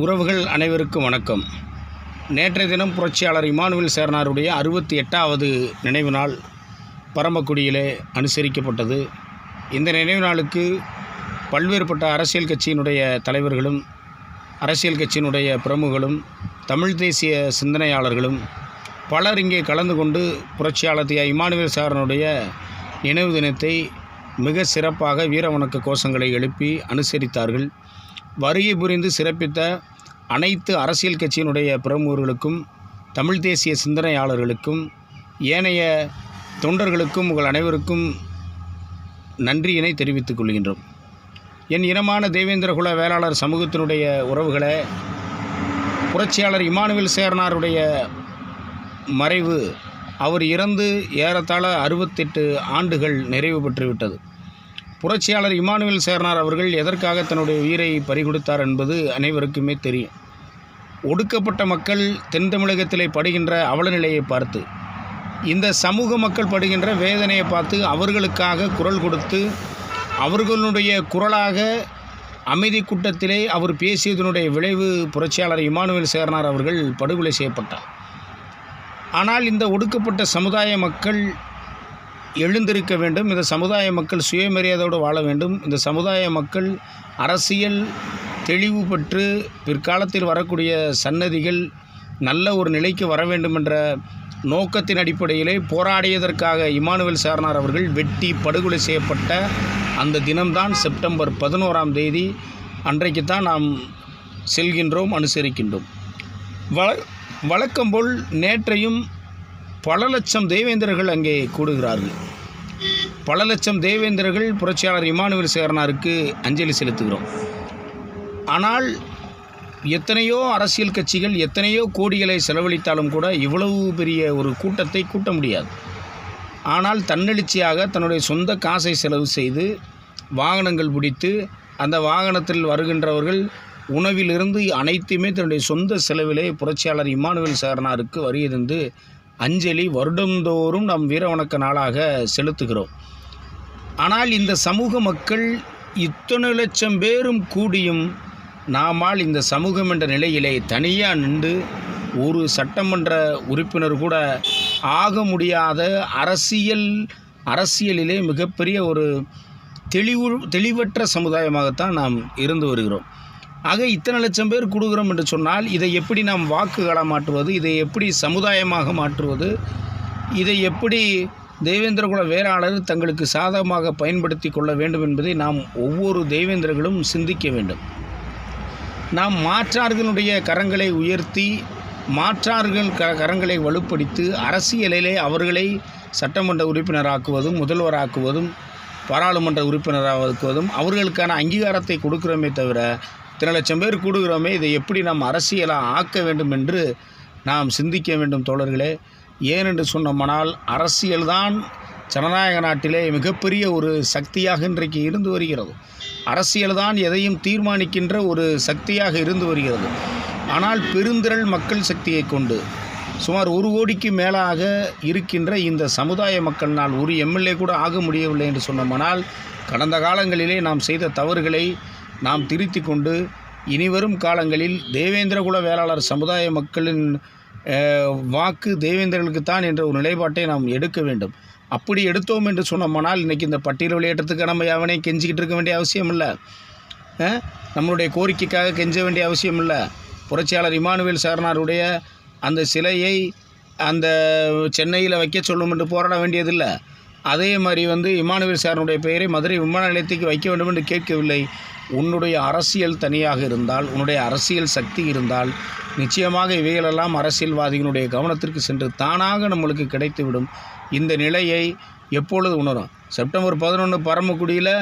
உறவுகள் அனைவருக்கும் வணக்கம். நேற்றைய தினம் புரட்சியாளர் இமானுவேல் சேர்னாருடைய அறுபத்தி எட்டாவது நினைவு நாள் பரமக்குடியிலே அனுசரிக்கப்பட்டது. இந்த நினைவு நாளுக்கு பல்வேறுபட்ட அரசியல் கட்சியினுடைய தலைவர்களும் அரசியல் கட்சியினுடைய பிரமுகளும் தமிழ் தேசிய சிந்தனையாளர்களும் பலர் இங்கே கலந்து கொண்டு புரட்சியாளர் தியா இமானுவேல் சாரனுடைய நினைவு தினத்தை மிக சிறப்பாக வீரவணக்க கோஷங்களை எழுப்பி அனுசரித்தார்கள். வருகை புரிந்து சிறப்பித்த அனைத்து அரசியல் கட்சியினுடைய பிரமுகர்களுக்கும் தமிழ் தேசிய சிந்தனையாளர்களுக்கும் ஏனைய தொண்டர்களுக்கும் உங்கள் அனைவருக்கும் நன்றியினை தெரிவித்துக் கொள்கின்றோம். என் இனமான தேவேந்திரகுல வேளாளர் சமூகத்தினுடைய உறவுகளை புரட்சியாளர் இமானுவேல் சேர்னாருடைய மறைவு அவர் இறந்து ஏறத்தாழ அறுபத்தெட்டு ஆண்டுகள் நிறைவு பெற்றுவிட்டது. புரட்சியாளர் இமானுவேல் சேர்னார் அவர்கள் எதற்காக தன்னுடைய உயிரை பறிகொடுத்தார் என்பது அனைவருக்குமே தெரியும். ஒடுக்கப்பட்ட மக்கள் தென் தமிழகத்திலே படுகின்ற அவலநிலையை பார்த்து இந்த சமூக மக்கள் படுகின்ற வேதனையை பார்த்து அவர்களுக்காக குரல் கொடுத்து அவர்களுடைய குரலாக அமைதி கூட்டத்திலே அவர் பேசியதனுடைய விளைவு புரட்சியாளர் இமானுவேல் சேர்னார் அவர்கள் படுகொலை செய்யப்பட்டார். ஆனால் இந்த ஒடுக்கப்பட்ட சமுதாய மக்கள் எழுந்திருக்க வேண்டும். இந்த சமுதாய மக்கள் சுயமரியாதையோடு வாழ வேண்டும். இந்த சமுதாய மக்கள் அரசியல் தெளிவு பெற்று பிற்காலத்தில் வரக்கூடிய சன்னதிகள் நல்ல ஒரு நிலைக்கு வர வேண்டும் என்ற நோக்கத்தின் அடிப்படையிலே போராடியதற்காக இமானுவேல் சார்னார் அவர்கள் வெட்டி படுகொலை செய்யப்பட்ட அந்த தினம்தான் செப்டம்பர் பதினோராம் தேதி அன்றைக்கு தான் நாம் செல்கின்றோம் அனுசரிக்கின்றோம். வழ வழக்கம்போல் நேற்றையும் பல லட்சம் தேவேந்திரர்கள் அங்கே கூடுகிறார்கள். பல லட்சம் தேவேந்திரர்கள் புரட்சியாளர் இமானுவேல் சேரனாருக்கு அஞ்சலி செலுத்துகிறோம். ஆனால் எத்தனையோ அரசியல் கட்சிகள் எத்தனையோ கோடிகளை செலவழித்தாலும் கூட இவ்வளவு பெரிய ஒரு கூட்டத்தை கூட்ட முடியாது. ஆனால் தன்னெழுச்சியாக தன்னுடைய சொந்த காசை செலவு செய்து வாகனங்கள் பிடித்து அந்த வாகனத்தில் வருகின்றவர்கள் உணவிலிருந்து அனைத்துமே தன்னுடைய சொந்த செலவிலே புரட்சியாளர் இமானுவேல் சேரனாருக்கு வருகிறது அஞ்சலி வருடந்தோறும் நம் வீரவணக்க நாளாக செலுத்துகிறோம். ஆனால் இந்த சமூக மக்கள் இத்தனை லட்சம் பேரும் கூடியும் நாமால் இந்த சமூகம் என்ற நிலையிலே தனியாக நின்று ஒரு சட்டமன்ற உறுப்பினர் கூட ஆக முடியாத அரசியல் அரசியலிலே மிகப்பெரிய ஒரு தெளிவு தெளிவற்ற சமுதாயமாகத்தான் நாம் இருந்து வருகிறோம். ஆக இத்தனை லட்சம் பேர் கொடுக்குறோம் என்று சொன்னால் இதை எப்படி நாம் வாக்குகளாக மாற்றுவது? இதை எப்படி சமுதாயமாக மாற்றுவது? இதை எப்படி தெய்வேந்திரகுல வேளாளர் தங்களுக்கு சாதகமாக பயன்படுத்தி கொள்ள வேண்டும் என்பதை நாம் ஒவ்வொரு தெய்வேந்திரர்களும் சிந்திக்க வேண்டும். நாம் மாற்றார்களுடைய கரங்களை உயர்த்தி மாற்றார்கள் க கரங்களை வலுப்படுத்தி அரசியலிலே அவர்களை சட்டமன்ற உறுப்பினராக்குவதும் முதல்வராக்குவதும் பாராளுமன்ற உறுப்பினராக்குவதும் அவர்களுக்கான அங்கீகாரத்தை கொடுக்குறோமே தவிர இத்தனை லட்சம் பேர் கூடுகிறோமே இதை எப்படி நாம் அரசியலாக ஆக்க வேண்டும் என்று நாம் சிந்திக்க வேண்டும் தோழர்களே. ஏனென்று சொன்னோமானால் அரசியல்தான் ஜனநாயக நாட்டிலே மிகப்பெரிய ஒரு சக்தியாக இன்றைக்கு இருந்து வருகிறது. அரசியல்தான் எதையும் தீர்மானிக்கின்ற ஒரு சக்தியாக இருந்து வருகிறது. ஆனால் பெருந்திரள் மக்கள் சக்தியை கொண்டு சுமார் ஒரு கோடிக்கு மேலாக இருக்கின்ற இந்த சமுதாய மக்கள் நான் ஒரு எம்எல்ஏ கூட ஆக முடியவில்லை என்று சொன்னோமானால் கடந்த காலங்களிலே நாம் செய்த தவறுகளை நாம் திருத்தி கொண்டு இனிவரும் காலங்களில் தேவேந்திரகுல வேளாளர் சமுதாய மக்களின் வாக்கு தேவேந்திரர்களுக்குத்தான் என்ற ஒரு நிலைப்பாட்டை நாம் எடுக்க வேண்டும். அப்படி எடுத்தோம் என்று சொன்னோமானால் இன்றைக்கி இந்த பட்டியல் விளையாட்டுறதுக்கு நம்ம எவனையும் கெஞ்சிக்கிட்டு இருக்க வேண்டிய அவசியம் இல்லை. நம்மளுடைய கோரிக்கைக்காக கெஞ்ச வேண்டிய அவசியம் இல்லை. புரட்சியாளர் இமானுவேல் சாரனாருடைய அந்த சிலையை அந்த சென்னையில் வைக்க சொல்லும் என்று போராட வேண்டியதில்லை. அதே மாதிரி வந்து இமானுவேல் சாரனுடைய பெயரை மதுரை விமான நிலையத்துக்கு வைக்க வேண்டும் என்று கேட்கவில்லை. உன்னுடைய அரசியல் தனியாக இருந்தால் உன்னுடைய அரசியல் சக்தி இருந்தால் நிச்சயமாக இவைகளெல்லாம் அரசியல்வாதிகளுடைய கவனத்திற்கு சென்று தானாக நம்மளுக்கு கிடைத்துவிடும். இந்த நிலையை எப்பொழுது உணரும்? செப்டம்பர் பதினொன்று பரமக்குடியில்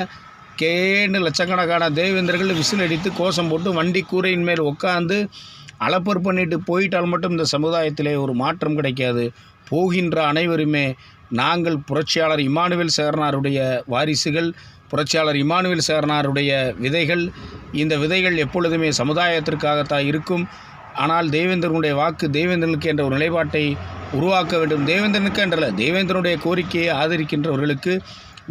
கேண்டு லட்சக்கணக்கான தேவேந்திரர்கள் விசில் அடித்து கோஷம் போட்டு வண்டி கூரையின் மேல் உட்காந்து அலப்பர் பண்ணிட்டு போயிட்டால் மட்டும் இந்த சமுதாயத்திலே ஒரு மாற்றம் கிடைக்காது. போகின்ற அனைவருமே நாங்கள் புரட்சியாளர் இமானுவேல் சேரனாருடைய வாரிசுகள் புரட்சியாளர் இமானுவேல் சேரனாருடைய விதைகள். இந்த விதைகள் எப்பொழுதுமே சமுதாயத்திற்காகத்தான் இருக்கும். ஆனால் தேவேந்திரனுடைய வாக்கு தேவேந்திரனுக்கு என்ற ஒரு நிலைப்பாட்டை உருவாக்க வேண்டும். தேவேந்திரனுக்கு என்றல்ல தேவேந்திரனுடைய கோரிக்கையை ஆதரிக்கின்றவர்களுக்கு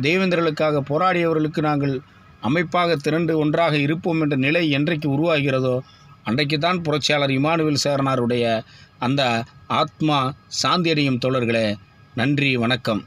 தேவேந்திரர்களுக்காக போராடியவர்களுக்கு நாங்கள் அமைப்பாக திரண்டு ஒன்றாக இருப்போம் என்ற நிலை என்றைக்கு உருவாகிறதோ அன்றைக்கு தான் புரட்சியாளர் இமானுவேல் சேரனாருடைய அந்த ஆத்மா சாந்தியடையும் தோழர்களே நன்றி வணக்கம்.